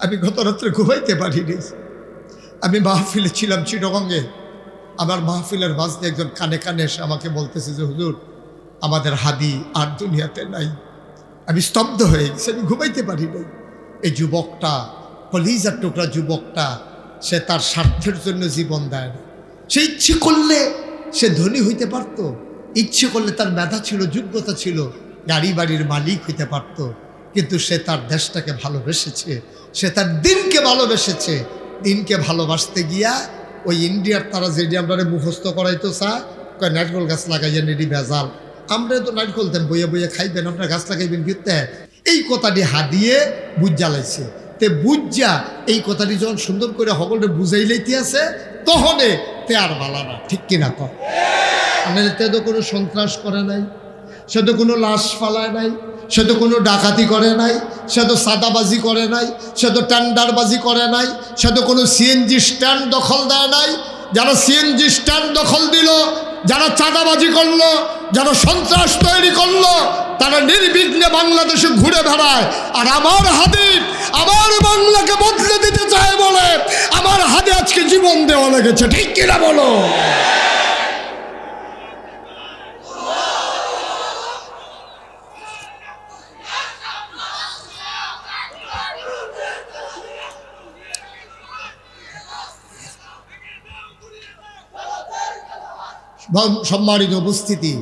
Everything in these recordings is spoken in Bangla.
আমি গত রাত্রে ঘুমাইতে পারিনি। আমি মাহফিলে ছিলাম চিটগঙ্গে। আমার মাহফিলের মাঝে একজন কানে কানে এসে আমাকে বলতেছে যে, হুজুর, আমাদের হাদি আর দুনিয়াতে নাই। আমি স্তব্ধ হয়ে গেছি, আমি ঘুমাইতে পারি নাই এই যুবকটা, কলিজার টুকরা যুবকটা, সে তার স্বার্থের জন্য জীবন দেয় না। সে ইচ্ছে করলে সে ধনী হইতে পারত। ইচ্ছে করলে তার মেধা ছিল, যোগ্যতা ছিল। গাড়ি বাড়ির মালিক হইতে পারত। কিন্তু সে তার দেশটাকে ভালোবেসেছে, সে তার দিনকে ভালোবেসেছে। দিনকে ভালোবাসতে গিয়া ওই ইন্ডিয়ার তারা যেটি আমরা মুখস্থ করাইতো চা কয়, নারকল গাছ লাগাইয়া নিডি ভেজাল। আমরা তো নারকল দেন বইয়ে বইয়ে খাইবেন, আপনার গাছ লাগাইবেন কিতে এই কথাটি হাদিয়ে বুঝ জ্বালাইছে তে বুঝা এই কথাটি যখন সুন্দর করে সকলে বুঝাই লইতে আছে, তখনে তে আর বালা না, ঠিক কিনা মানে তে তো কোনো সন্ত্রাস করে নাই, সে তো কোনো লাশ ফালায় নাই সে তো কোনো ডাকাতি করে নাই, সে তো সাদাবাজি করে নাই, সে তো টেন্ডারবাজি করে নাই, সে তো কোনো সিএনজি স্ট্যান্ড দখল দেয় নাই। যারা সিএনজি স্ট্যান্ড দখল দিল, যারা চাঁদাবাজি করল, যারা সন্ত্রাস তৈরি করল, তারা নির্বিঘ্নে বাংলাদেশে ঘুরে বেড়ায়। আর আমার হাদির আমার বাংলাকে বদলে দিতে চায় বলে আমার হাতে আজকে জীবন দেওয়া লেগেছে, ঠিক কিনা বলো? সম্মানিত উপস্থিতি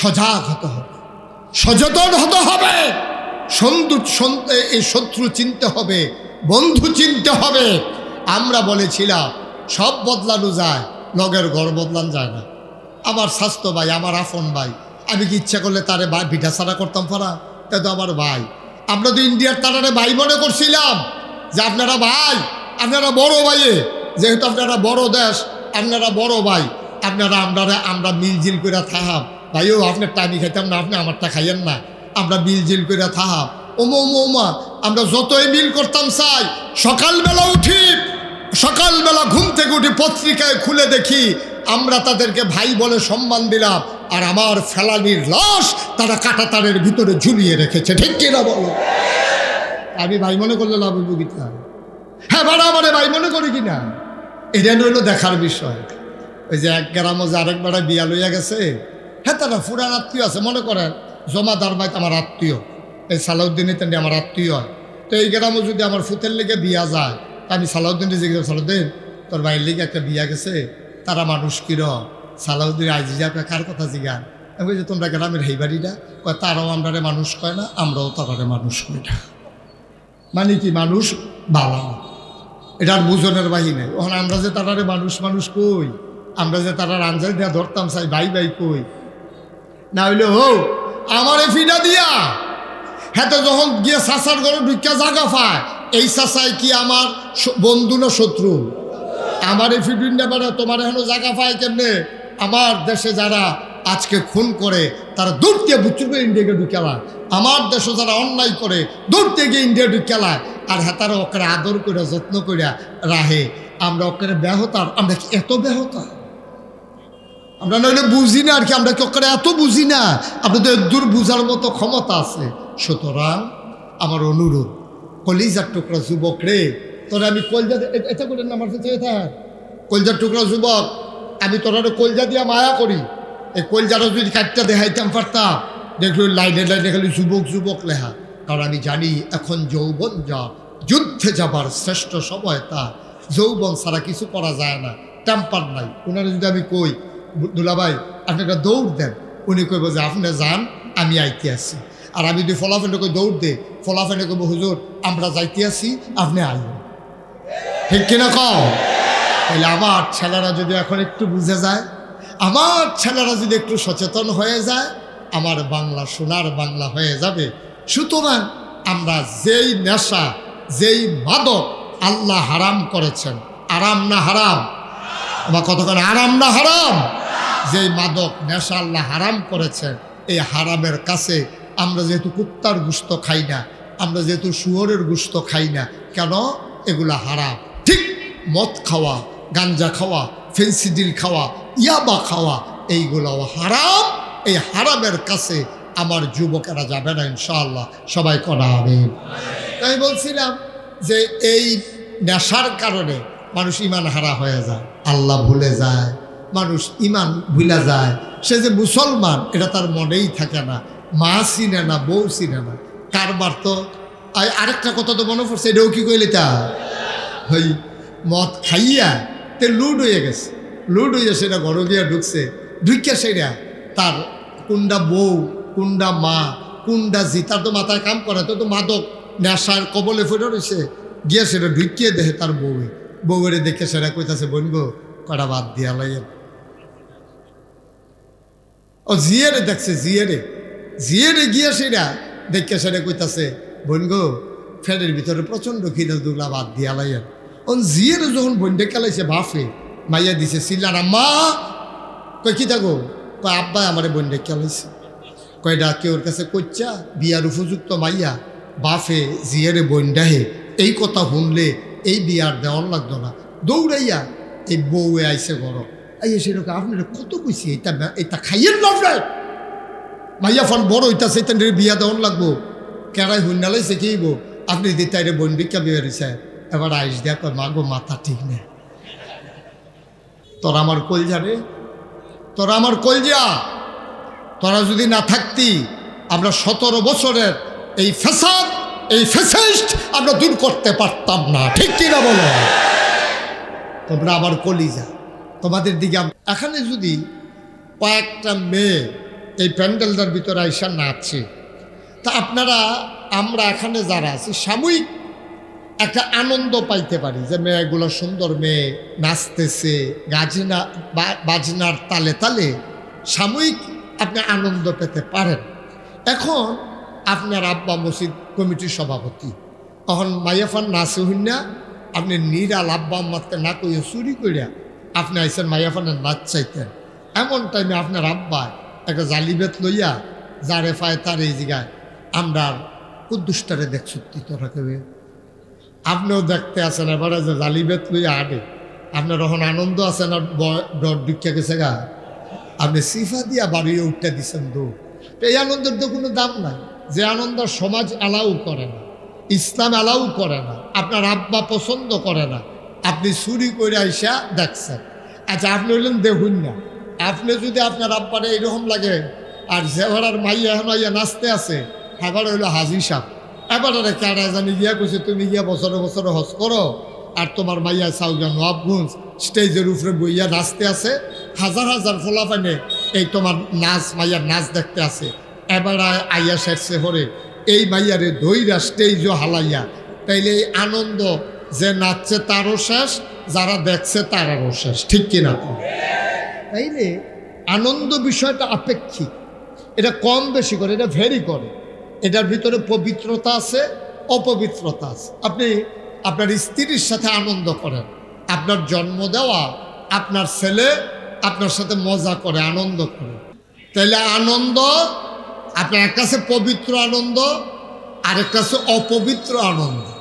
সজাগ হতে হবে। সচেতন হতে হবে। সন্ধু এই শত্রু চিনতে হবে, বন্ধু চিনতে হবে। আমরা বলেছিলাম, সব বদলানো যায় লগের ঘর বদলান যায় না। আমার স্বাস্থ্য ভাই, আমার আফন ভাই, আমি কি ইচ্ছা করলে তারে ভিটা ছাড়া করতাম ফারা? তা তো আমার ভাই। আমরা তো ইন্ডিয়ার তারারে ভাই মনে করছিলাম যে আপনারা ভাই, আপনারা বড় ভাইয়ে। যেহেতু আপনারা বড় দেশ, আপনারা বড় ভাই। আপনারা আমরা আমরা মিলজিল করে থাহাম। ভাইও আপনার টাইমি খাইতাম না, আপনি আমারটা খাইয়েন না। আমরা মিলজিল করে থাহাম। ওমো, ওমা আমরা যতই মিল করতাম চাই, সকালবেলা উঠি, সকালবেলা ঘুম থেকে উঠি পত্রিকায় খুলে দেখি, আমরা তাদেরকে ভাই বলে সম্মান দিলাম, আর আমার ফেলানির লাশ তারা কাটাতারের ভিতরে ঝুলিয়ে রেখেছে। ঠিক কিনা বলো? আমি ভাই মনে করলে লাভ হইব হ্যাঁ বাড়া আমারে ভাই মনে করি কিনা এটা হইল দেখার বিষয়। ওই যে এক গ্রামও যে আরেক বেড়া বিয়া লইয়া গেছে হ্যাঁ তারা ফুরান আত্মীয় আছে, মনে করেন, জমাদার বাইত আমার আত্মীয়, এই সালাউদ্দিনের তেমনি আমার আত্মীয় হয়। তো এই গ্রামও যদি আমার ফুতের লেগে বিয়া যায়, তা আমি সালাউদ্দিন জিজ্ঞেস সালাউদ্দিন, তোর ভাইয়ের লেগে একটা বিয়া গেছে, তারা মানুষ কির সালাউদ্দিন আপনি কার কথা জিগান? আমি বলছি, তোমরা গ্রামের হেই বাড়িটা কয়, তারাও আমরারে মানুষ কয় না, আমরাও তারারে মানুষ কই না। মানে কি, মানুষ বালা এটার বুঝনের বাহিনী। ওখানে আমরা যে তারারে মানুষ মানুষ কই? আমরা যে তারা আঞ্জাল দিয়া ধরতাম, চাই ভাই ভাই কই? না হইলে হো আমারে ফিডা দিয়া। হ্যাঁ তো যখন গিয়ে চাষার ঘরে ঢুকিয়া জাগা পায়, এই চাষায় কি আমার বন্ধু না শত্রু? আমার এই ফিডিন ব্যাপারে তোমার এখনও জায়গা পায় কেমনে? আমার দেশে যারা আজকে খুন করে, তারা দূর দিয়ে বুচুর ইন্ডিয়াকে ঢুকেলায় আমার দেশে যারা অন্যায় করে, দূর থেকে ইন্ডিয়া ঢুকেলায় আর হ্যাঁ তারা ওকে আদর করে যত্ন করে রাহে। আমরা ওকে ব্যাহতার আমরা কি এত ব্যাহতা? আমরা নইলে বুঝি না আর কি, আমরা কি ওকে এত বুঝি না? আপনাদের দূর বুঝার মতো ক্ষমতা আছে। সুতরাং আমার অনুরোধ, কলিজার টুকরা যুবক রে, তোরা আমি কলজা এটা করে না, আমার কাছে এটা। কলজার টুকরা যুবক, আমি তোরা কলজা দিয়া মায়া করি। এই কলজাটা যদি কাটটা দেখাইতাম পারতাম দেখল লাইনে লাইনে খালি যুবক যুবক লেহা কারণ আমি জানি এখন যৌবন যা, যুদ্ধে যাবার শ্রেষ্ঠ সময় তা। যৌবন ছাড়া কিছু করা যায় না টেম্পার নাই। ওনারা যদি আমি কই দুলাভাই, আপনি একটা দৌড় দেন। উনি কইব যে, আপনি যান, আমি আইতে আছি আর আমি যদি ফলাফেনে কই দৌড় দে ফলাফেনে কইব, হুজুর, আমরা যাইতে আছি আপনি আইন। ঠিক কিনা কও? তাহলে আমার ছেলেরা যদি এখন একটু বুঝে যায়, আমার ছেলেরা যদি একটু সচেতন হয়ে যায়, আমার বাংলা সোনার বাংলা হয়ে যাবে। সুতরাং আমরা যেই নেশা, যেই মাদক আল্লাহ হারাম করেছেন। আরাম না হারাম? আমার কতক্ষণ আরাম না হারাম? যেই মাদক নেশা আল্লাহ হারাম করেছেন এই হারামের কাছে আমরা যেহেতু কুত্তার গুস্ত খাই না, আমরা যেহেতু শুয়োরের গুস্ত খাই না, কেন? এগুলা হারাম। ঠিক মদ খাওয়া, গাঞ্জা খাওয়া ফেন্সিডিল খাওয়া, ইয়াবা খাওয়া এইগুলো হারাম। এই হারামের কাছে আমার যুবকেরা যাবে না ইনশাআল্লাহ। সবাই করা হবে তাই বলছিলাম যে এই নেশার কারণে মানুষ ইমান হারা হয়ে যায়। আল্লাহ ভুলে যায়। মানুষ ইমান ভুলা যায়। সে যে মুসলমান, এটা তার মনেই থাকে না। মা চিনে না, বউ চিনে না। কারবার তো আরেকটা কথা তো মনে পড়ছে, এটাও কি কইলে তা? হই, মদ খাইয়া তে লুড হয়ে গেছে। লুড হইয়া সেটা ঘর গিয়া ঢুকছে। ঢুকিয়া সেটা তার কুন্ডা বউ, কুন্ডা মা, কুন্ডা জি, তার তো মাথায় কাম করে তো তো মাদক নেশার কবলে ফুটে রয়েছে গিয়া সেটা ঢুকিয়ে দেখে তার বউয়ে। বউয়েরে দেখে সেটা কইতাছে বনগো কটা বাদ দিয়া লাগে ও জিয়ারে দেখছে জিয়ারে জিয়ারে গিয়া সেটা দেখে সেটা কইতাছে, বোন গো ফ্যানের ভিতরে প্রচণ্ড খিদে দুলা বাদ দিয়া লাইয়ের ওন জিয়ারে যখন বন্ডে খেলাইছে বাফে মাইয়া দিছে সিল্লার আম্মা! কই কি থাকো? কয় আব্বা আমারে বন্ডে খেলাইছে কয় ডাকে ওর কাছে কচ্চা বিয়ার উপযুক্ত মাইয়া? বাফে জিয়ারে বন্ডাহে এই কথা শুনলে এই বিয়ার দেওয়ার লাগতো না দৌড়াইয়া এই বউয়ে আইসে ঘর আইয়া সেরকম আপনার কত কইছি? এটা না- এটা খাইয়ের না মাইয়া ফোন বড় হইতাছে, এটা বিয়া দেওয়ার লাগবো। কেরাই হুন্ডালাইছে কিব আপনি দিতে তাইরে বন্ডিকা বিয়ে হয়েছে এবার আইস দেয়া কয় মাগো মাথা ঠিক নেই। তোর আমার কলজা রে। তোর আমার কলজা। তোরা যদি না থাকতি, আমরা সতেরো বছরের এই ফ্যাসাদ, এই ফেসিস্ট আমরা দূর করতে পারতাম না। ঠিক কিনা বলো? তোমরা আমার কলিজা। তোমাদের দিকে এখানে যদি কয়েকটা মেয়ে এই প্যান্ডেলটার ভিতরে আইসা নাচছে তা আপনারা, আমরা এখানে যারা আছি, সাময়িক একটা আনন্দ পাইতে পারি যে মেয়েগুলো সুন্দর মেয়ে নাচতেছে, গাজিনা বাজনার তালে তালে সাময়িক আপনি আনন্দ পেতে পারেন। এখন আপনার আব্বা মসজিদ কমিটির সভাপতি। তখন মাইয়াফান নাচে হইন না আপনি নিরাল আব্বা আম্মাকে না কইয়া চুরি করিয়া আপনি আইসেন মাইয়াফানের নাচ চাইতেন এমন টাইমে আপনার আব্বা একটা জালিবেত লইয়া যারে পায় তার এই জায়গায়, আমরা কুদ্দুষ্টারে দেখ সত্যি তোরা আপনিও দেখতে আছেন এবারে যে জালিবেত লইয়া আডে আপনার তখন আনন্দ আছেন না ডর ঢুকিয়া গেছে গা? আপনি সিফা দিয়া বাড়িয়ে উঠতে দিছেন দৌ তো এই আনন্দের তো কোনো দাম নাই। যে আনন্দ সমাজ অ্যালাউ করে না, ইসলাম অ্যালাউ করে না, আপনার আব্বা পছন্দ করে না। আপনি চুরি করে আইসা দেখছেন। আচ্ছা আপনি হইলেন দেখুন না আপনি যদি আপনার আব্বারে এইরকম লাগে, আর জেভারার মাইয়া মাইয়া নাচতে আছে এবার হইল হাজি সাহ। এবারে কেডা জানি গিয়া কইছে, তুমি গিয়া বছরে বছরে হজ করো, আর তোমার মাইয়া সাউজা নবাবগঞ্জ স্টেজের উপরে বইয়া নাচতে আছে, হাজার হাজার ফোলাফানে এই তোমার নাচ, মাইয়ার নাচ দেখতে আছে। এবার আইয়া সেরছে হরে, এই মাইয়ারে দইরা স্টেজও হালাইয়া, তাইলে এই আনন্দ যে নাচছে তারও শেষ, যারা দেখছে তারারও শেষ। ঠিক কিনা তাইলে আনন্দ বিষয়টা আপেক্ষিক। এটা কম বেশি করে, এটা ভেরি করে। এটার ভিতরে পবিত্রতা আছে, অপবিত্রতা আছে। আপনি আপনার স্ত্রীর সাথে আনন্দ করেন, আপনার জন্ম দেওয়া, আপনার ছেলে আপনার সাথে মজা করে, আনন্দ করে। তাইলে আনন্দ, আপনার এক কাছে পবিত্র আনন্দ, আরেক কাছে অপবিত্র আনন্দ।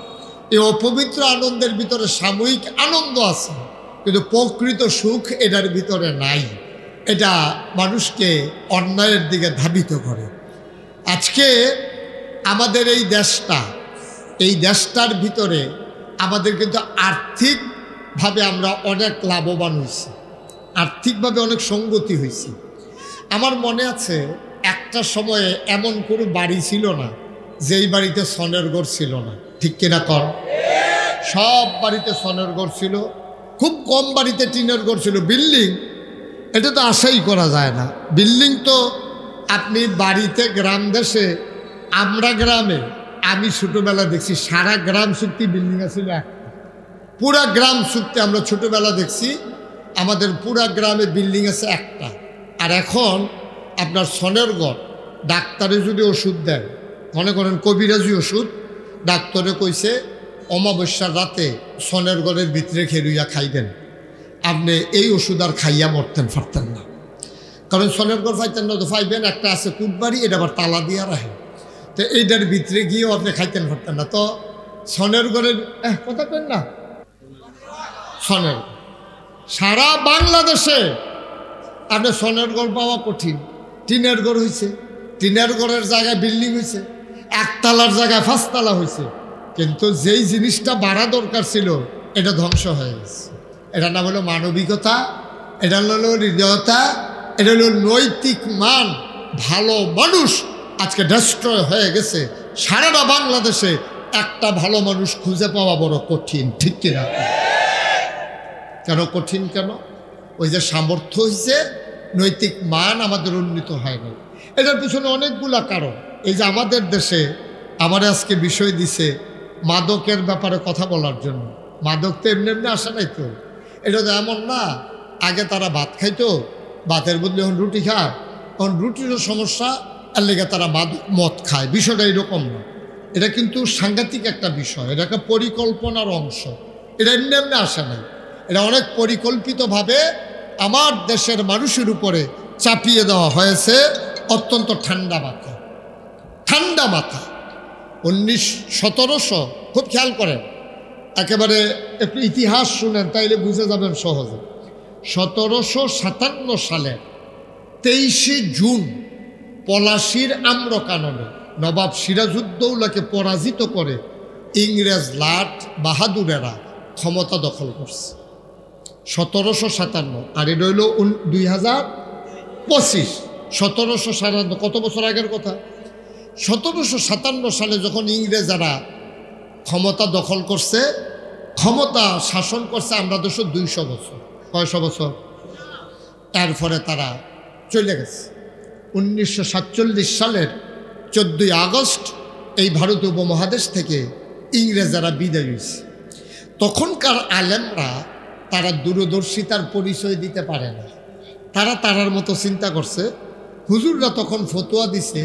এই অপবিত্র আনন্দের ভিতরে সাময়িক আনন্দ আছে, কিন্তু প্রকৃত সুখ এটার ভিতরে নাই। এটা মানুষকে অন্যায়ের দিকে ধাবিত করে। আজকে আমাদের এই দেশটা, এই দেশটার ভিতরে আমাদের কিন্তু আর্থিকভাবে আমরা অনেক লাভবান হয়েছি, আর্থিকভাবে অনেক সঙ্গতি হয়েছি। আমার মনে আছে, একটা সময়ে এমন কোনো বাড়ি ছিল না, যেই বাড়িতে সনের ঘর ছিল না। ঠিক কিনা কর। সব বাড়িতে সনের ঘর ছিল, খুব কম বাড়িতে টিনের ঘর ছিল। বিল্ডিং, এটা তো আশাই করা যায় না। বিল্ডিং তো আপনি বাড়িতে গ্রাম দেশে, আমরা গ্রামে, আমি ছোটোবেলা দেখছি, সারা গ্রাম চুক্তি বিল্ডিং আছিল পুরা গ্রাম চুক্তি আমরা ছোটোবেলা দেখছি, আমাদের পুরা গ্রামে বিল্ডিং আছে একটা। আর এখন আপনার সনের ঘর, ডাক্তারে যদি ওষুধ দেন, মনে করেন কবিরাজি ওষুধ ডাক্তারে কইছে অমাবস্যার রাতে সনের ঘরের ভিতরে খেলুইয়া খাইবেন। আপনি এই ওষুধ আর খাইয়া মরতেন পারতেন না। কারণ সনের গড় পাইতেন না তো পাইবেন একটা আছে কুটবাড়ি এটা আবার তালা দিয়া রাখে। তো এইটার ভিতরে গিয়েও আপনি খাইতেন পারতেন না। তো সনের এহ, কথা কেন না। সনের সারা বাংলাদেশে আপনি সনের গড় পাওয়া কঠিন। টিনের গড় হয়েছে টিনের গড়ের জায়গায় বিল্ডিং হয়েছে একতলার জায়গায় পাঁচতলা হয়েছে। কিন্তু যেই জিনিসটা বাড়া দরকার ছিল, এটা ধ্বংস হয়ে গেছে। এটা নাম হলো মানবিকতা, এটা হলো হৃদয়তা, এটা হলো নৈতিক মান। ভালো মানুষ আজকে ডেস্ট্রয় হয়ে গেছে। সারাটা বাংলাদেশে একটা ভালো মানুষ খুঁজে পাওয়া বড় কঠিন, ঠিক কিনা কেন কঠিন কেন? ওই যে সামর্থ্য হয়েছে নৈতিক মান আমাদের উন্নীত হয় না এটার পিছনে অনেকগুলা কারণ। এই যে আমাদের দেশে আমার আজকে বিষয় দিছে মাদকের ব্যাপারে কথা বলার জন্য। মাদক তো এমনি এমনি আসে নাই তো। এটা তো এমন না, আগে তারা ভাত খাইতো, ভাতের বদলে এখন রুটি খায়। এখন রুটিরও সমস্যা আর লেগে তারা মাদক মদ খায়। বিষয়টা এরকম না। এটা কিন্তু সাংঘাতিক একটা বিষয়। এটা একটা পরিকল্পনার অংশ। এটা এমনি এমনি আসে নাই। এটা অনেক পরিকল্পিতভাবে আমার দেশের মানুষের উপরে চাপিয়ে দেওয়া হয়েছে। অত্যন্ত ঠান্ডা মাথা ঠান্ডা মাথা। উনিশ সতেরোশো, খুব খেয়াল করেন। একেবারে একটু ইতিহাস শুনেন, তাইলে বুঝে যাবেন সহজে। সতেরোশো সাতান্ন সালের তেইশে জুন পলাশির আম্রকাননে নবাব সিরাজউদ্দৌলাকে পরাজিত করে ইংরেজ লাট বাহাদুরেরা ক্ষমতা দখল করছে। সতেরোশো সাতান্ন, আর এটা হইল দুই হাজার পঁচিশ। সতেরোশো সাতান্ন, কত বছর আগের কথা? সতেরোশো সাতান্ন সালে যখন ইংরেজরা ক্ষমতা দখল করছে, ক্ষমতা শাসন করছে আমরা দেশে দুইশো বছর, কয়শো বছর। এরপরে তারা চলে গেছে। উনিশশো সাতচল্লিশ সালের চোদ্দোই আগস্ট এই ভারত উপমহাদেশ থেকে ইংরেজরা বিদায় হয়েছে। তখনকার আলেমরা তারা দূরদর্শিতার পরিচয় দিতে পারে না। তারা তারার মতো চিন্তা করছে। হুজুররা তখন ফতোয়া দিছে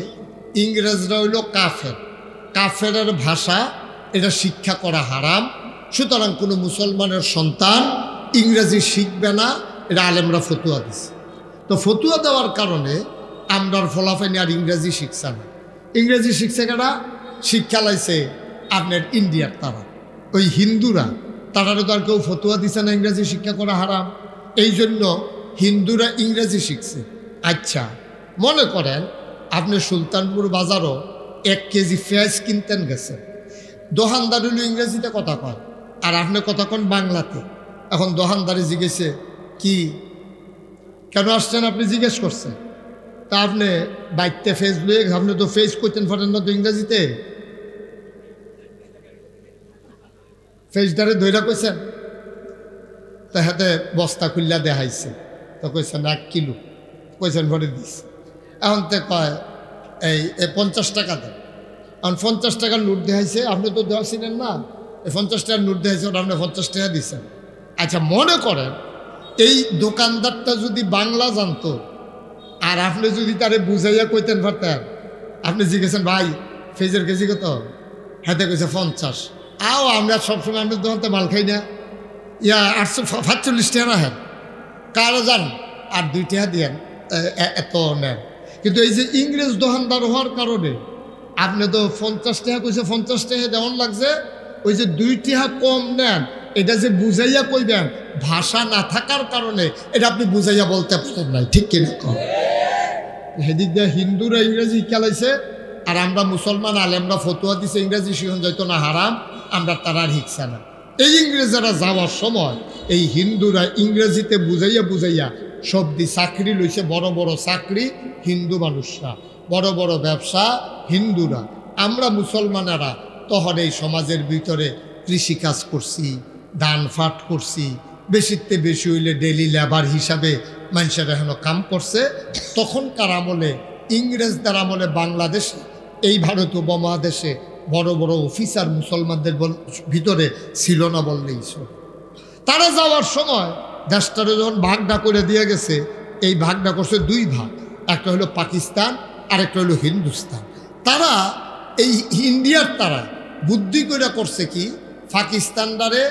ইংরেজরা হইল কাফের। কাফেরের ভাষা, এটা শিক্ষা করা হারাম। সুতরাং কোনো মুসলমানের সন্তান ইংরেজি শিখবে না, এটা আলেমরা ফতুয়া দিছে। তো ফতুয়া দেওয়ার কারণে আমরার ফলাফাইনি আর ইংরেজি শিখছে না। ইংরেজি শিখছে কেনা শিক্ষা লাইছে আপনার ইন্ডিয়ার তারা। ওই হিন্দুরা, তারারও আর কেউ ফতুয়া দিছে না ইংরেজি শিক্ষা করা হারাম। এই জন্য হিন্দুরা ইংরেজি শিখছে। আচ্ছা মনে করেন আপনি সুলতানপুর বাজারও এক কেজি পেঁয়াজ কিনতেন গেছেন। দোকানদার হলো ইংরেজিতে কথা কয়, আর আপনি কথা কন বাংলাতে। এখন দোকানদারে জিজ্ঞেসে, কি? কেন আসছেন আপনি? জিজ্ঞেস করছেন তা আপনি বাইকতে ফেস লুয়ে আপনি তো ফেস করতেন পারেন না তো ইংরেজিতে? ফেসদারে ধৈরা কইছেন তা হাতে বস্তা খুললা দেখাইছে। তো কইছেন, এক কিলো। কইছেন, ভরে দিস এখন কয় এই এ পঞ্চাশ টাকা দেন। এখন পঞ্চাশ টাকার নোট দেখাইছে, আপনি তো দেওয়া ছিলেন না। এই পঞ্চাশ টাকার নোট দেখাইছে, ওটা আপনি পঞ্চাশ টাকা দিচ্ছেন। আচ্ছা মনে করেন, এই দোকানদারটা যদি বাংলা জানতো, আর আপনি যদি তারে বুঝাইয়া কইতেন পারতেন, আপনি জিজ্ঞেসেন, ভাই, ফেজের কেজি কত? হাতে কইছে, পঞ্চাশ। আও আমরা সবসময় আমরা দোকানতে মাল খাই না। ইয়া, আটশো সাতচল্লিশ টাকা না হ্যাঁ কারও যান আর দুই টাকা এত নেন। কিন্তু এই যে ইংরেজ দোকানদার হওয়ার কারণে, আপনি তো পঞ্চাশ টাকা কইছে, পঞ্চাশ টাকা দেওয়ান লাগছে, ওই যে দুই টাকা কম নেন, এটা যে বুঝাইয়া কইবেন, ভাষা না থাকার কারণে, এটা আপনি বুঝাইয়া বলতে পারেন নাই, ঠিক কিনা কম সেদিক দিয়ে হিন্দুরা ইংরেজি খেলাইছে, আর আমরা মুসলমান আলেমরা ফতুয়া দিছে, ইংরেজি শিখন যাইতো না, হারাম, আমরা তারার হিকসা না। এই ইংরেজরা যাওয়ার সময়, এই হিন্দুরা ইংরেজিতে বুঝাইয়া বুঝাইয়া সবদি চাকরি লইছে, বড় বড় চাকরি, হিন্দু মানুষরা। বড় বড় ব্যবসা, হিন্দুরা। আমরা মুসলমানেরা তখন এই সমাজের ভিতরে কৃষিকাজ করছি দান ফাট করছি। বেশিতে বেশি হইলে ডেলি লেবার হিসাবে মানুষের এখনও কাম করছে। তখনকার আমলে, ইংরেজদের আমলে বাংলাদেশ, এই ভারত উপমহাদেশে বড় বড় অফিসার মুসলমানদের ভিতরে ছিল না বললেই তারা যাওয়ার সময় দেশটারে যখন ভাগটা করে দিয়ে গেছে, এই ভাগটা করছে দুই ভাগ। একটা হলো পাকিস্তান আর একটা হলো হিন্দুস্তান। তারা, এই ইন্ডিয়ার তারা বুদ্ধি করে করছে কি, পাকিস্তানটারে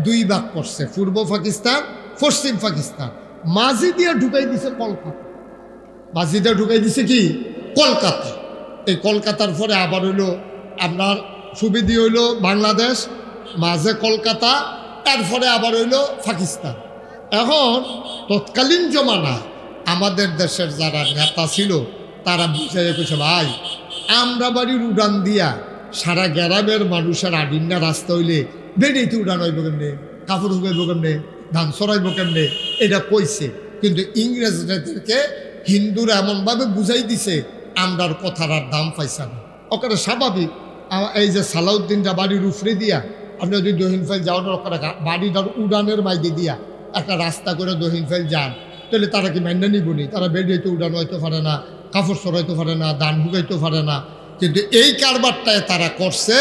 দুই ভাগ করছে, পূর্ব পাকিস্তান, পশ্চিম পাকিস্তান। মাঝি দিয়ে ঢুকাই দিছে কলকাতা। মাঝি দিয়ে ঢুকাই দিছে কি, কলকাতা। এই কলকাতার পরে আবার হইল আপনার সুবিধি হইল বাংলাদেশ, মাঝে কলকাতা, তারপরে আবার হইল পাকিস্তান। এখন তৎকালীন জমানা আমাদের দেশের যারা নেতা ছিল, তারা বুঝাই কইছে ভাই, আমরা বাড়ির উড়ান দিয়া সারা গ্রামের মানুষের আডিন্না রাস্তা হইলে বেড়েতে উড়ানো হইব কেমনে? কাপড় হুকাইব কেমনে? ধান সরাইব কেমনে? এটা কইছে। কিন্তু ইংরেজদেরকে হিন্দুরা এমনভাবে বুঝাই দিছে আমরার কথার আর দাম পাইছে না। ওখানে স্বাভাবিক। এই যে সালাউদ্দিনটা বাড়ির উফরে দিয়া, আপনি যদি দহিন ফাইল যাওয়ার ওখানে বাড়িটার উড়ানের মাইকে দিয়া একটা রাস্তা করে দহিন ফাইল যান, তাহলে তারা কি মান্য নিবনি তারা বেরিয়েতে উড়ানো হইতে পারে না, কাপড় সরাইতে পারে না, দান হুকাইতে পারে না। কিন্তু এই কারবারটায় তারা করছে,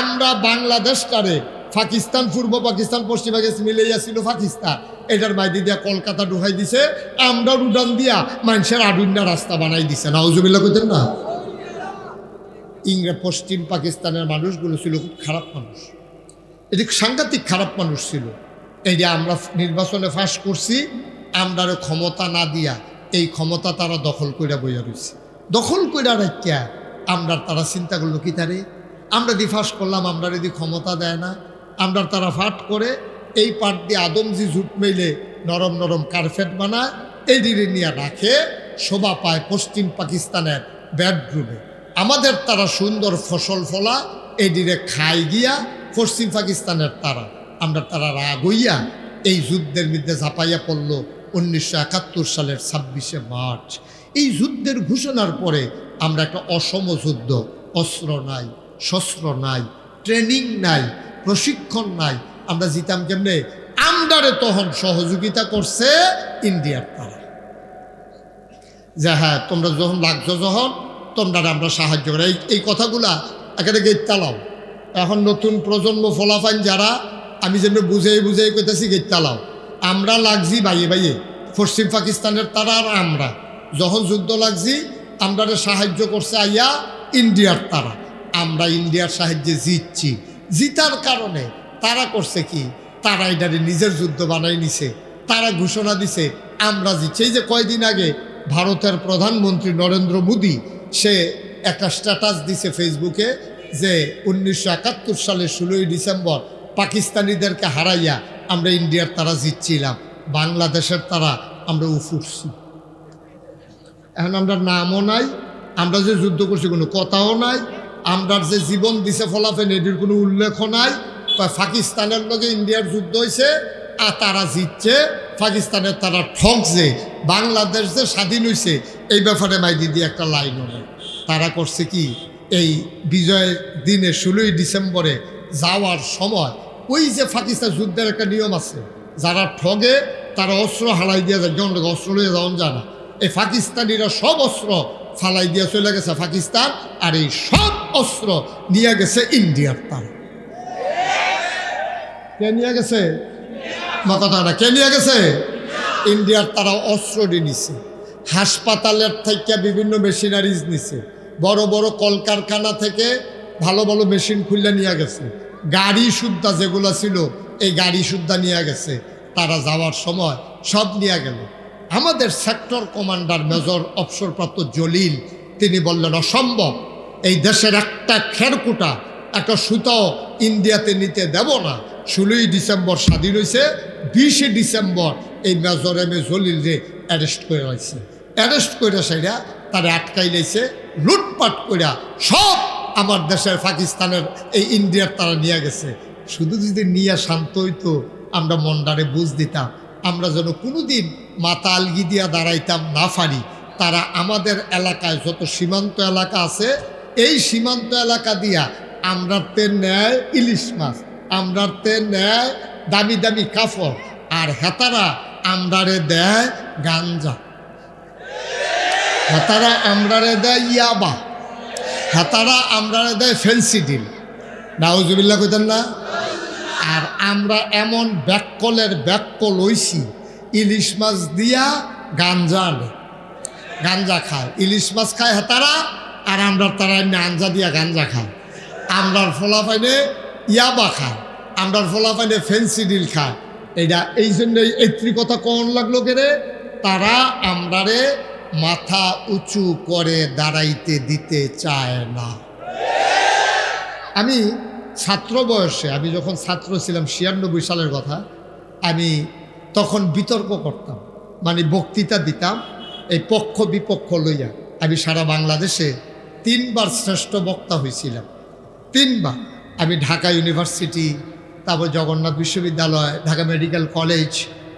আমরা বাংলাদেশটারে পাকিস্তান, পূর্ব পাকিস্তান, পশ্চিম পাকিস্তান মিলেইয়া ছিল পাকিস্তান। এটার মাইদি দিয়া কলকাতা ঢুকাই দিছে, আমরা উডান দিয়া মানুষের আডুন্না রাস্তা বানাই দিছে। না ওজুবিল্লা কইতেন না? ইংরেজ পশ্চিম পাকিস্তানের মানুষগুলো ছিল খুব খারাপ মানুষ। এটি সাংঘাতিক খারাপ মানুষ ছিল। এই যে আমরা নির্বাচনে ফাঁস করছি, আমরার ক্ষমতা না দিয়া এই ক্ষমতা তারা দখল কইরা বইয়া রয়েছে দখল কইরা রাখিয়া আমরা তারা চিন্তা করল কি তারে? আমরা দি ফাঁস করলাম আমরা যদি ক্ষমতা দেয় না। আমরা তারা ফাট করে এই পাট দিয়ে আদমজি জুট মেলে নরম নরম কার্পেট বানায়, এই দিকে নিয়ে রাখে শোভা পায় পশ্চিম পাকিস্তানের বেডরুমে আমাদের তারা সুন্দর ফসল ফলা দিকে খাই গিয়া পশ্চিম পাকিস্তানের তারা। আমরা তারা রাগ হইয়া এই যুদ্ধের মধ্যে ঝাঁপাইয়া পড়ল উনিশশো একাত্তর সালের ছাব্বিশে মার্চ। এই যুদ্ধের ঘোষণার পরে আমরা একটা অসম যুদ্ধ, অস্ত্র নাই, শস্ত্র নাই, ট্রেনিং নাই, প্রশিক্ষণ নাই, আমরা জিতাম কেমনে? আমদারে তখন সহযোগিতা করছে ইন্ডিয়ার তারা। যে হ্যাঁ তোমরা যখন লাগছো যখন তোমরা আমরা সাহায্য করে। এই কথাগুলা এখানে গেট চালাও এখন নতুন প্রজন্ম ফলাফাইন যারা আমি যেন বুঝাই বুঝাই কইতেছি গেট চালাও। আমরা লাগছি বাইয়ে বাইয়ে পশ্চিম পাকিস্তানের তারা আর আমরা। যখন যুদ্ধ লাগছি আমরা সাহায্য করছে আইয়া ইন্ডিয়ার তারা। আমরা ইন্ডিয়ার সাহায্যে জিতছি। জিতার কারণে তারা করছে কি? তারা এটারে নিজের যুদ্ধ বানাই নিছে। তারা ঘোষণা দিছে, আমরা জিতছি। এই যে কয়দিন আগে ভারতের প্রধানমন্ত্রী নরেন্দ্র মোদী, সে একটা স্ট্যাটাস দিছে ফেসবুকে যে, উনিশশো সালের ষোলোই ডিসেম্বর পাকিস্তানিদেরকে হারাইয়া আমরা ইন্ডিয়ার তারা জিতছিলাম, বাংলাদেশের তারা আমরা উফুরছি এখন আমরা নামও নাই, আমরা যে যুদ্ধ করছি কোনো কথাও নাই, আমরার যে জীবন দিছে ফলাফেন এটির কোনো উল্লেখও নাই পাকিস্তানের লগে ইন্ডিয়ার যুদ্ধ হয়েছে আর তারা জিতছে, পাকিস্তানের তারা ঠকছে বাংলাদেশ যে স্বাধীন হয়েছে এই ব্যাপারে মাই দিদি একটা লাইন নেই তারা করছে কি, এই বিজয়ের দিনে ষোলোই ডিসেম্বরে যাওয়ার সময় ওই যে পাকিস্তান যুদ্ধের একটা নিয়ম আছে, যারা ঠগে, তারা অস্ত্র হালাই দিয়ে যায়। জন অস্ত্র লিয়ে যাওয়ান যায় এই পাকিস্তানিরা সব অস্ত্র ফালাই দিয়ে চলে গেছে পাকিস্তান, আর এই সব অস্ত্র নিয়ে গেছে ইন্ডিয়ার তারা কে নিয়ে গেছে? কথা না কে নিয়ে গেছে? ইন্ডিয়ার তারা অস্ত্র নিছে। হাসপাতালের থেকে বিভিন্ন মেশিনারিজ নিছে। বড় বড় কলকারখানা থেকে ভালো ভালো মেশিন খুললে নিয়ে গেছে। গাড়ি সুদ্ধা যেগুলো ছিল, এই গাড়ি সুদ্ধা নিয়ে গেছে। তারা যাওয়ার সময় সব নিয়ে গেল। আমাদের সেক্টর কমান্ডার মেজর অবসরপ্রাপ্ত জলিল, তিনি বললেন, অসম্ভব। এই দেশের একটা খেরকুটা, একটা সুতাও ইন্ডিয়াতে নিতে দেব না। ষোলোই ডিসেম্বর স্বাধীন হয়েছে বিশে ডিসেম্বর এই মেজর এম এ জলিল রে অ্যারেস্ট করে রয়েছে অ্যারেস্ট করে সেটা তারা আটকাই লাইছে, লুটপাট কইরা সব আমার দেশের পাকিস্তানের এই ইন্ডিয়ার তারা নিয়ে গেছে। শুধু যদি নিয়ে শান্ত হইতো, আমরা মন্ডারে বুঝ দিতাম। আমরা যেন কোনোদিন মাথা আলগি দিয়া দাঁড়াইতাম না পারি। তারা আমাদের এলাকায় যত সীমান্ত এলাকা আছে, এই সীমান্ত এলাকা দিয়া আমরাতে নেয় ইলিশ মাছ আমরাতে নেয় দামি দামি কাপড় আর হেতারা আমরারে দেয় গাঞ্জা। হেতারা আমরারে দেয় ইয়াবা। হেতারা আমরারে দেয় ফেন্সি ডিল নাউজুবিল্লা কইতেন না? আর আমরা এমন ব্যাককলের ব্যাককল লইছি ইলিশ মাছ দিয়া গাঞ্জা আনে। গাঞ্জা খায়। ইলিশ মাছ খায় হেতারা, আর আমরা তারা এমনি আঞ্জা দিয়া গাঞ্জা খায়। আমরার ফলাফাইনে ইয়াবা খায়। আমরার ফলাফাইনে ফেন্সি ডিল খায়। এইটা এই জন্য এই কথা কন লাগল কেরে? তারা আমরারে মাথা উঁচু করে দাঁড়াইতে দিতে চায় না। আমি ছাত্র বয়সে, আমি যখন ছাত্র ছিলাম ছিয়ানব্বই সালের কথা, আমি তখন বিতর্ক করতাম মানে বক্তৃতা দিতাম, এই পক্ষ বিপক্ষ লইয়া। আমি সারা বাংলাদেশে তিনবার শ্রেষ্ঠ বক্তা হয়েছিলাম তিনবার। আমি ঢাকা ইউনিভার্সিটি, তারপর জগন্নাথ বিশ্ববিদ্যালয়, ঢাকা মেডিকেল কলেজ,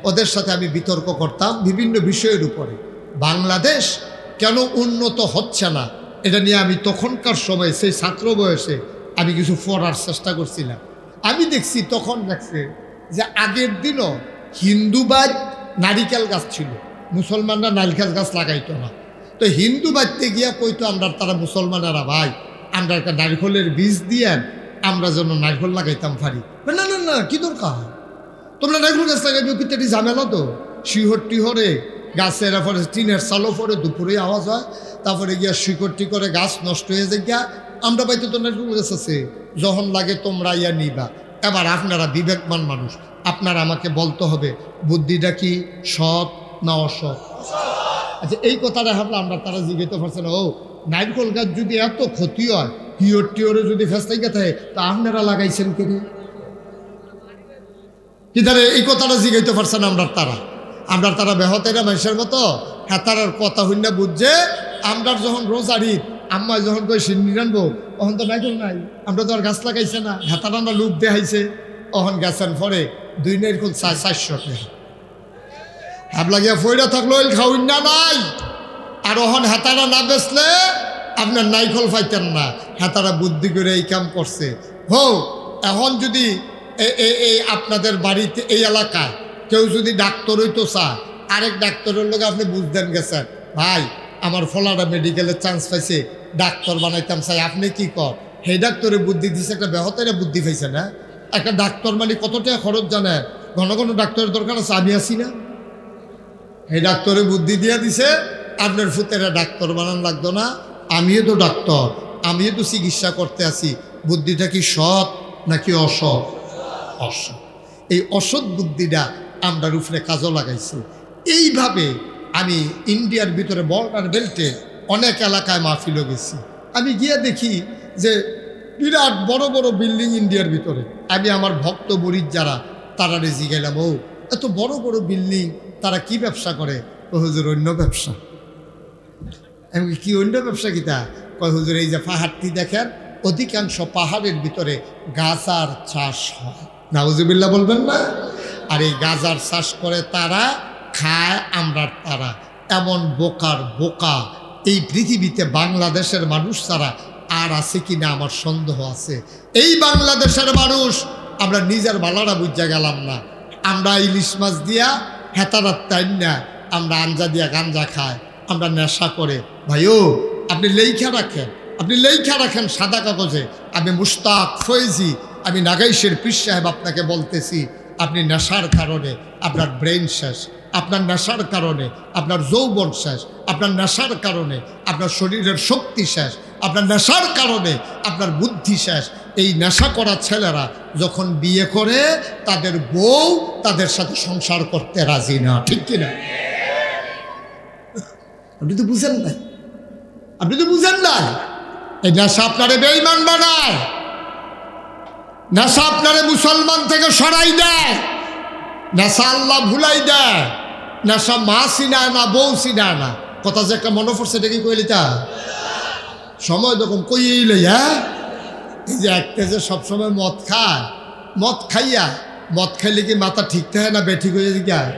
ওদের সাথে আমি বিতর্ক করতাম বিভিন্ন বিষয়ের উপরে। বাংলাদেশ কেন উন্নত হচ্ছে না? এটা নিয়ে আমি তখনকার সময়, সেই ছাত্র বয়সে আমি কিছু পড়ার চেষ্টা করছিলাম। আমি দেখছি তখন দেখছে যে আগের দিনও হিন্দুবাদ নারিকেল গাছ ছিল। মুসলমানরা নারিকেল গাছ লাগাইতো না। তো হিন্দু বাড়তে গিয়া কইতো আমরা তারা মুসলমানেরা ভাই, আমরা একটা নারকেলের বীজ দিয়ে আমরা যেন নারকেল লাগাইতাম পারি না না না, কি দরকার? তোমরা নারকেল গাছ লাগাইবে কিন্তু ঝামেলা তো। শিহর টিহরে গাছের পরে টিনের চালো পরে দুপুরে আওয়াজ হয়, তারপরে গিয়া শিকড় টিকরে গাছ নষ্ট হয়ে যায় গিয়া, আমরা বাইতে তো নারকেল গাছ আছে যখন লাগে তোমরা ইয়া নিবা। এবার আপনারা বিবেকমান মানুষ, আপনারা আমাকে বলতে হবে, বুদ্ধিটা কি সৎ না অসৎ? আচ্ছা এই কথাটা ভাবলে আমরা তারা জিজ্ঞেতে পারছে না। ও, নারকেল গাছ যদি এত ক্ষতি হয়, হিওর টিওরে যদি ফেস্তাই থাকে তা আপনারা লাগাইছেন কেন কি তারা, এই কথাটা জিগাইতে পারছে না আমরা তারা। আমরা তারা বেহতেরা মানুষের মতো। হ্যাঁ তারার কথা হইন বুঝছে আমরা যখন রোজারি আম্মা যখন কই সিন্নি রানবো? তখন তো নাইকেল নাই। আমরা তো আর গাছ লাগাইছে না। হেতার আমরা লুপ দেখাইছে। তখন গেছেন পরে দুই নাইরকল চারশো টাকা। হ্যাবলা গিয়া ফইরা থাকল খাউন না নাই? আর ওহন হেতারা না বেচলে আপনার নাইকল পাইতেন না। হেতারা বুদ্ধি করে এই কাম করছে। হো এখন যদি এই আপনাদের বাড়িতে, এই এলাকায় কেউ যদি ডাক্তার হইতো চা আরেক ডাক্তারের লোক আপনি বুঝতেন গেছেন ভাই, আমার ফলাটা মেডিকেলে চান্স পাইছে, ডাক্তার বানাইতাম চাই আপনি কি কর? সেই ডাক্তারের বুদ্ধি দিছে, একটা বেহতের বুদ্ধি পাইছে, না? একটা ডাক্তার মানে কতটা খরচ জানে? ঘন ঘন ডাক্তারের দরকার আছে, আমি আছি না। এই ডাক্তারে বুদ্ধি দিয়ে দিছে, আপনার ফুতেরা ডাক্তার বানান লাগতো না। আমিও তো ডাক্তার, আমিও তো চিকিৎসা করতে আছি। বুদ্ধিটা কি সৎ নাকি অসৎ? অসৎ। এই অসৎ বুদ্ধিটা আমরা রুফরে কাজও লাগাইছি। এইভাবে আমি ইন্ডিয়ার ভিতরে বর্ডার বেল্টে অনেক এলাকায় মাহফিলও গেছি আমি গিয়ে দেখি যে বিরাট বড় বড় বিল্ডিং ইন্ডিয়ার ভিতরে। আমি আমার ভক্ত বরিদ যারা, তারা রেজি গেলাম, ও, এত বড় বড় বিল্ডিং, তারা কি ব্যবসা করে? ও হুজুর, অন্য ব্যবসা। এমনকি কি অন্য ব্যবসা কিতা কয়, হুজুর, এই যে পাহাড়টি দেখেন, অধিকাংশ পাহাড়ের ভিতরে গাছ আর চাষ হয়। নাউজুবিল্লাহ বলবেন না? আর এই গাজার চাষ করে তারা, খায় আমরা তারা। এমন বোকার বোকা এই পৃথিবীতে বাংলাদেশের মানুষ ছাড়া আর আছে কি না আমার সন্দেহ আছে। এই বাংলাদেশের মানুষ, আমরা নিজের বালারা বুঝা গেলাম না। আমরা ইলিশ মাছ দিয়া হেতারাত টাইম না, আমরা আঞ্জা দিয়া গাঞ্জা খায় আমরা নেশা করে। ভাইও, আপনি লেখা রাখেন, আপনি লেখা রাখেন সাদা কাগজে। আমি মুস্তাক ফয়েজি আমি নাগাইশের পীর সাহেব আপনাকে বলতেছি আপনি নেশার কারণে আপনার ব্রেন শেষ, আপনার নেশার কারণে আপনার যৌবন শেষ, আপনার নেশার কারণে আপনার শরীরের শক্তি শেষ, আপনার নেশার কারণে আপনার বুদ্ধি শেষ। এই নেশা করা ছেলেরা যখন বিয়ে করে, তাদের বউ তাদের সাথে সংসার করতে রাজি না, ঠিক কিনা? আপনি তো বুঝেন নাই। আপনি তো বুঝেন নাই। এই নেশা আপনারে বেইমান বানায়। নেশা আপনারে মুসলমান থেকে সরাই দেয়। নেশা আল্লাহ ভুলাই দেয়। নেশা মা চিনায় না বউ চিনায় না। কথা যে একটা মনে পড়ছে, এটা কি কইলি তা? সময় দেখুন কইয়েই লই হ্যাঁ? যে একটা যে সবসময় মদ খায়। মদ খাইয়া, মদ খাইলে কি মাথা ঠিক থাকে না বেঠিক হয়ে যায়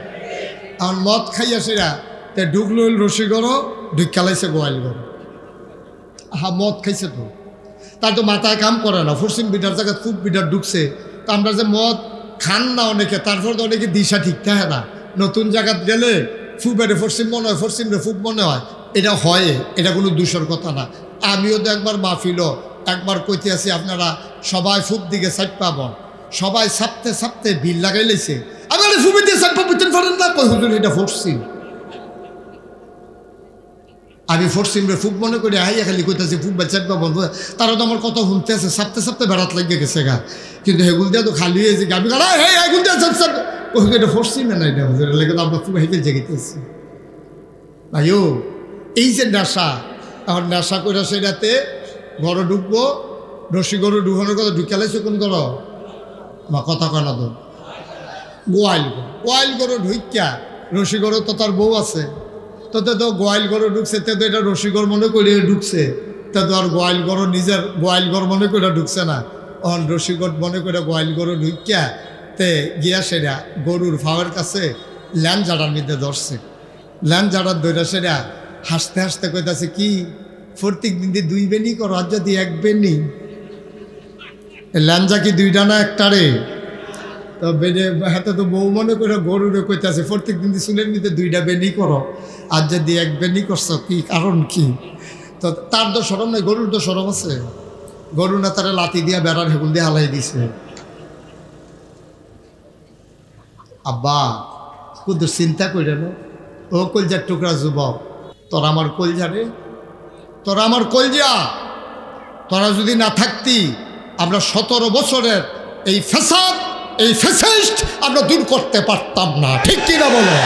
আর মদ খাইয়া সেরা, তে ঢুকলো রসি গরো ঢুকালাইছে গোয়াল গরো। হা মদ খাইছে তো। তার তো মাথায় কাম করে না। ফরসিম বিটার জায়গায় খুব বিটার ঢুকছে। তা আমরা যে মদ খান না অনেকে তারপর তো অনেকে দিশা ঠিক থাকে না। নতুন জায়গাত গেলে ফুবেরে ফরসিম মনে হয় ফরসিম রে ফুব মনে হয়। এটা হয় এটা কোনো দূষর কথা না। আমিও তো একবার মাহফিল একবার কইতে আছি আপনারা সবাই ফুব দিকে সাইড পাবন সবাই সাপতে সাপতে ভিড় লাগাই লাইছে। আমি বলি, ফুবে দিয়ে সাইড পাবেন না হুজুর এটা ফরসিম আমি ফোরসিমরে ফুক মনে করি হাইয়া খালি কইতাছি ফুক বা বন্ধু তারা তো আমার কত শুনতে আছে সাপতে সাপতে বেড়াত লাগিয়ে গেছে গা। কিন্তু হেগুল দিয়া তো খালি হয়েছে আমি গা হে হেগুল দিয়া সাপ সাপ ওই এটা না হুজুর লেগে তো আমরা খুব হেঁটে জেগেতেছি। ভাইও এই যে নেশা এখন নেশা করে সেটাতে ঘরে ঢুকবো রসি গরু ঢুকানোর কথা ঢুকালাইছে কোন ঘর? আমার কথা কয় না তো। গোয়াইল গরু গোয়াইল গরু ঢুকিয়া রসি গরু তো তার বউ আছে। তোতে তো গোয়াইল গরু ঢুকছে, তে তো এটা রসিগর মনে করে ঢুকছে। তা তো আর গোয়াল গরু নিজের গোয়াল ঘর মনে করে ঢুকছে না। অন রসিকট মনে করে গোয়াল গরু ঢুকিয়া তে গিয়া সেরা গরুর ফাওয়ার কাছে ল্যান জাড়ার মধ্যে ধরছে। ল্যান জাড়ার ধরে সেরা হাসতে হাসতে কইতাছে, কি? প্রত্যেক দিন দিয়ে দুই বেনি করো আর যদি এক বেনি ল্যাঞ্জা কি দুইটা না একটারে? তো বেনে হাতে তো বউ মনে করে গরুরে কইতাছে প্রত্যেক দিন চুলের মধ্যে দুইটা বেনি করো, আর যদি এক বেনি করছ, কি কারণ কি? তো তার তো সরম নেই, গরুর তো সরম আছে। গরু না তারা লাতি দিয়া বেড়ার হেগুল দিয়ে হালাই দিছে। আব্বা কিন্তু চিন্তা করে না। ও কলজার টুকরা যুবক, তোর আমার কলজা রে। তোরা আমার কলজা। তোরা যদি না থাকতি, আমরা সতেরো বছরের এই ফ্যাসাদ এই ফেসিস্ট আমরা দূর করতে পারতাম না। ঠিক কিনা বলো?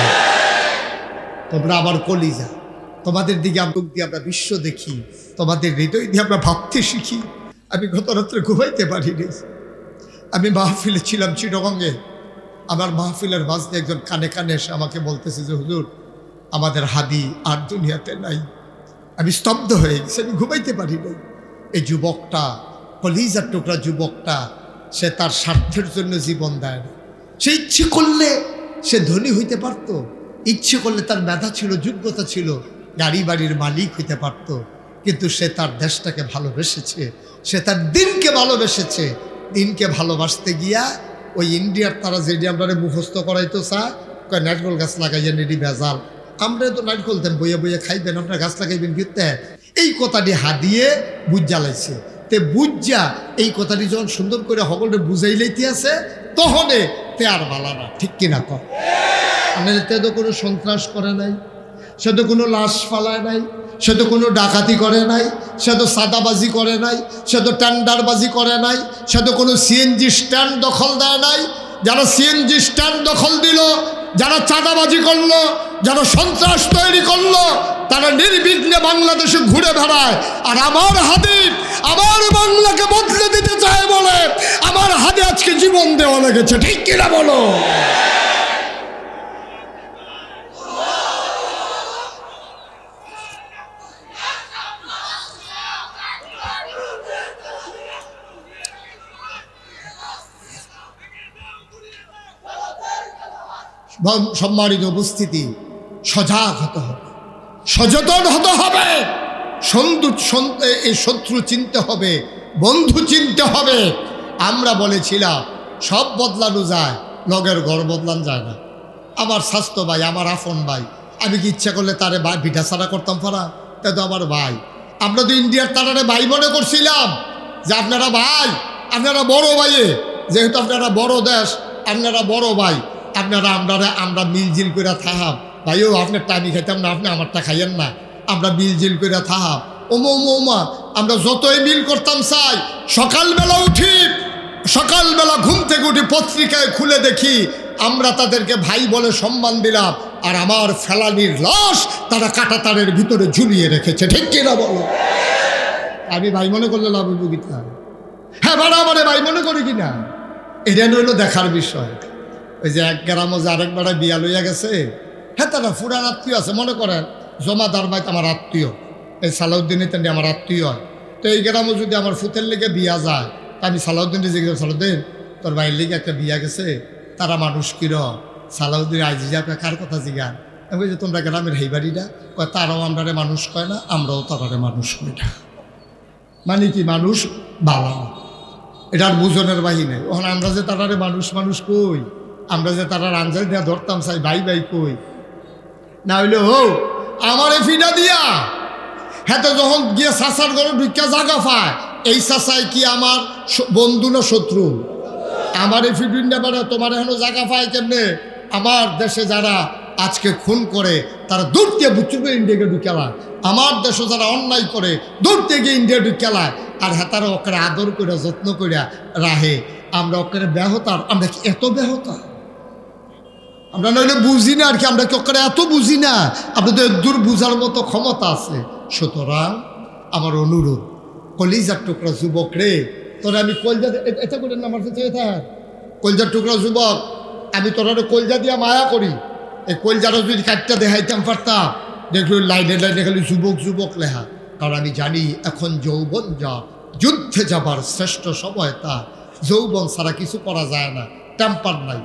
তোমরা আমার কলিজা। তোমাদের দিকে আমরা দিয়ে আমরা বিশ্ব দেখি। তোমাদের হৃদয় দিয়ে আমরা ভাবতে শিখি। আমি গত রাত্রে ঘুমাইতে পারিনি। আমি মাহফিলে ছিলাম চিরগঙ্গে আমার মাহফিলের মাঝে একজন কানে কানে এসে আমাকে বলতেছে যে, হুজুর, আমাদের হাদি আর দুনিয়াতে নাই। আমি স্তব্ধ হয়ে গেছি। আমি ঘুমাইতে পারি নাই এই যুবকটা, কলিজার টুকরা যুবকটা সে তার স্বার্থের জন্য জীবন দেয় না। সে ইচ্ছে করলে সে ধনী হইতে পারত। ইচ্ছে করলে তার মেধা ছিল, যোগ্যতা ছিল, গাড়ি বাড়ির মালিক হইতে পারত। কিন্তু সে তার দেশটাকে ভালোবেসেছে, সে তার দিনকে ভালোবেসেছে। দিনকে ভালোবাসতে গিয়া ওই ইন্ডিয়ার তারা যেটি আমরা মুখস্থ করাইতো চা কয় নাটকল গাছ লাগাইয়া নেডি ভেজাল। আমরা তো নাটকল দেন, বইয়ে বইয়ে খাইবেন, আপনার গাছ লাগাইবেন কিনতে এই কথাটি হাদিয়ে বুঝ জ্বালাইছে। তে বুঝা এই কথাটি যখন সুন্দর করে সকলে বুঝাই লইতে আছে, তখনে তে আর বালা না। ঠিক কিনা? কর আমাদের তে তো কোনো সন্ত্রাস করে নাই, সে তো কোনো লাশ ফালায় নাই, সে তো কোনো ডাকাতি করে নাই, সে তো সাদাবাজি করে নাই, সে তো টেন্ডারবাজি করে নাই, সে তো কোনো সিএনজি স্ট্যান্ড দখল দেয় নাই। যারা সিএনজি স্ট্যান্ড দখল দিল, যারা চাঁদাবাজি করল, যারা সন্ত্রাস তৈরি করল, তারা নির্বিঘ্নে বাংলাদেশে ঘুরে বেড়ায়। আর আমার হাদির আমার বাংলাকে বদলে দিতে চায় বলে আমার হাতে আজকে জীবন দেওয়া লেগেছে। ঠিক কিনা বলো? সম্মানিত উপস্থিতি, সজাগ হতে হবে। সচেতন হতে হবে। সন্ধু এই শত্রু চিনতে হবে, বন্ধু চিনতে হবে। আমরা বলেছিলাম সব বদলানো যায়, লগের ঘর বদলান যায় না। আমার স্বাস্থ্য ভাই, আমার আফন ভাই, আমি কি ইচ্ছা করলে তারে পিঠা ছাড়া করতাম পারা তা তো আমার ভাই। আমরা তো ইন্ডিয়ার তারারে ভাই মনে করছিলাম যে আপনারা ভাই, আপনারা বড় ভাইয়ে। যেহেতু আপনারা বড় দেশ, আপনারা বড় ভাই, আপনারা আমরা আমরা মিলজিল করে থাহাম। ভাইও আপনার আমি খাইতাম না, আপনি আমারটা খাইয়েন না। আমরা মিলজিল করে থাহাম ওমো ওমো আমরা যতই মিল করতাম চাই, সকালবেলা উঠি, সকালবেলা ঘুম থেকে উঠি পত্রিকায় খুলে দেখি, আমরা তাদেরকে ভাই বলে সম্মান দিলাম, আর আমার ফেলানির লাশ তারা কাটাতারের ভিতরে ঝুলিয়ে রেখেছে। ঠিক কিনা বলো? আমি ভাই মনে করলে লাভ কিনা হ্যাঁ বাড়া আমারে ভাই মনে করি কিনা এটা হইল দেখার বিষয়। ওই যে এক গ্রামও যে আরেক বেড়া বিয়া লইয়া গেছে হ্যাঁ তারা ফুরান আত্মীয় আছে, মনে করেন? জমাদার বাইত আমার আত্মীয়। এই সালাউদ্দিনের তেমনি আমার আত্মীয় হয়। তো এই গ্রামও যদি আমার ফুতের লেগে বিয়া যায়, তা আমি সালাউদ্দিনে জিজ্ঞেস সালাউদ্দিন, তোর বাইরের লেগে একটা বিয়া গেছে, তারা মানুষ কির সালাউদ্দিন আপনি কার কথা জিগান? আমি বলছি, তোমরা গ্রামের হেই বাড়িটা কয়, তারাও আমরারে মানুষ কয় না, আমরাও তারারে মানুষ কই না। মানে কি, মানুষ বালা এটার বুঝনের বাহিনী। ওখানে আমরা যে তারারে মানুষ মানুষ কই? আমরা যে তারার আঞ্জাই দিয়া ধরতাম, চাই ভাই ভাই কই? না হইলে হো আমার ফিডা দিয়া। হ্যাঁ তো যখন গিয়ে সাসার ঘরে ঢুকিয়া জাগা পায়, এই চাষায় কি আমার বন্ধু না শত্রু? আমার ফিডিন ব্যাপারে তোমার এখনও জায়গা পায় কেমনে? আমার দেশে যারা আজকে খুন করে, তারা দূর দিয়ে বুচুকে ইন্ডিয়াকে ঢুকেলায় আমার দেশে যারা অন্যায় করে, দূর থেকে ইন্ডিয়া ঢুকেলায় আর হ্যাঁ তারা ওকে আদর করে যত্ন করে রাহে। আমরা ওকে ব্যাহতার আমরা কি এত ব্যাহতা? আমরা নইলে বুঝি না আর কি, আমরা কি ওকে এত বুঝি না? আপনাদের দূর বুঝার মতো ক্ষমতা আছে। সুতরাং আমার অনুরোধ, কলিজার টুকরা যুবক রে, তোরা আমি কলজা এটা করে না আমার কাছে, এটা? কলজার টুকরা যুবক, আমি তোরা কলজা দিয়া মায়া করি। এই কলজারও যদি কাটটা দেখাইতাম পারতাম দেখল লাইনে লাইনে খালি যুবক যুবক লেহা কারণ আমি জানি এখন যৌবন যা, যুদ্ধে যাবার শ্রেষ্ঠ সময় তা। যৌবন ছাড়া কিছু করা যায় না টেম্পার নাই।